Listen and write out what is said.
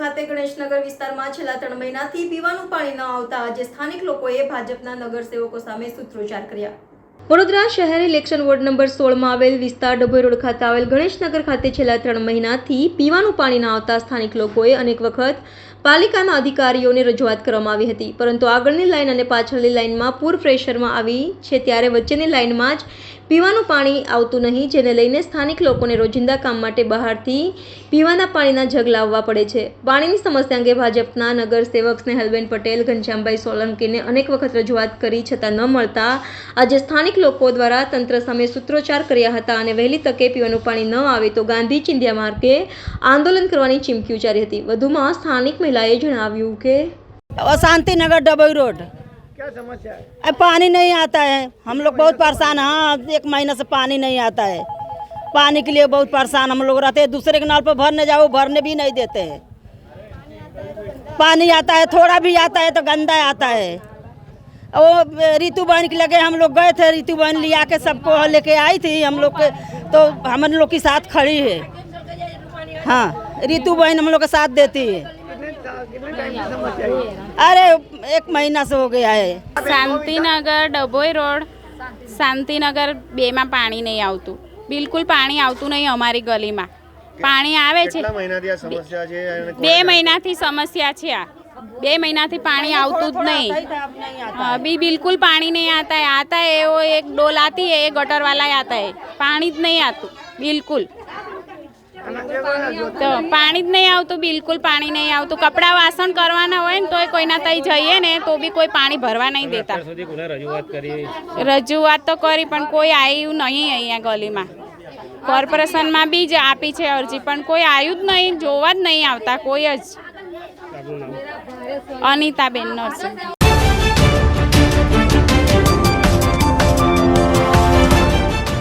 ખાતે ગણેશનગર વિસ્તારમાં છેલ્લા ત્રણ મહિનાથી પીવાનું પાણી ન આવતા આજે સ્થાનિક લોકોએ ભાજપના નગરસેવકો સામે સૂત્રોચ્ચાર કર્યા. વડોદરા શહેર ઇલેક્શન વોર્ડ નંબર સોળમાં આવેલ વિસ્તાર ડભોઈ રોડ ખાતે આવેલ ગણેશનગર ખાતે છેલ્લા ત્રણ મહિનાથી પીવાનું પાણી ન આવતા સ્થાનિક લોકોએ અનેક વખત પાલિકાના અધિકારીઓને રજૂઆત કરવામાં આવી હતી. પરંતુ આગળની લાઈન અને પાછળની લાઈનમાં પૂર પ્રેશરમાં આવી છે ત્યારે વચ્ચેની લાઈનમાં જ પીવાનું પાણી આવતું નહીં, જેને લઈને સ્થાનિક લોકોને રોજિંદા કામ માટે બહારથી પીવાના પાણીના જગ લાવવા પડે છે. પાણીની સમસ્યા અંગે ભાજપના નગરસેવક સ્નેહલબેન પટેલ, ઘનશ્યામભાઈ સોલંકીને અનેક વખત રજૂઆત કરી છતાં ન મળતા આજે સ્થાનિક લોકો દ્વારા તંત્ર સામે સૂત્રોચ્ચાર કર્યા હતા અને વહેલી તકે પીવાનું પાણી ન આવે તો ગાંધી ચિંધ્યા માર્ગે આંદોલન કરવાની ચીમકી ઉચ્ચારી હતી. વધુમાં સ્થાનિક મહિલાએ જણાવ્યું કે और शांति नगर डबई रोड क्या समस्या है अब पानी नहीं आता है हम लोग बहुत परेशान हैं हाँ एक महीना से पानी नहीं आता है पानी के लिए बहुत परेशान हम लोग रहते हैं दूसरे के नल पर भरने जाओ भरने भी नहीं देते हैं पानी आता है थोड़ा भी आता है तो गंदा आता है वो ऋतु बहन के लगे हम लोग गए थे ऋतु बहन लिया के सबको लेके आई थी हम लोग के तो हम लोग के साथ खड़ी है हाँ ऋतु बहन हम लोग का साथ देती है अरे एक महीना से हो गया है શાંતિનગર ડભોઈ રોડ શાંતિનગર બેમાં પાણી નહીં આવતું બિલકુલ પાણી આવતું નહીં અમારી ગલીમાં પાણી આવે છે કેટલા મહિનાથી આ સમસ્યા છે અને બે મહિનાથી સમસ્યા છે આ બે મહિનાથી પાણી આવતું જ નહીં हाँ, भी बिल्कुल पानी नहीं आता है आता है वो एक डोल आती है एक गटर वाला ही आता है पानी જ નહીં આતું બિલકુલ તો પાણી જ નહીં આવતું બિલકુલ પાણી નહીં આવતું. કપડાં વાસણ કરવાના હોય ને તોય કોઈના તઈ જઈએ ને તો બી કોઈ પાણી ભરવા નહીં દેતા. રજૂઆત તો કરી પણ કોઈ આવ્યું નહીં અહીંયા ગલીમાં. કોર્પોરેશનમાં બી જ આપી છે અરજી પણ કોઈ આવ્યું જ નહીં જોવા જ નહીં આવતા કોઈ જ. અનિતાબેન નરસિંહ.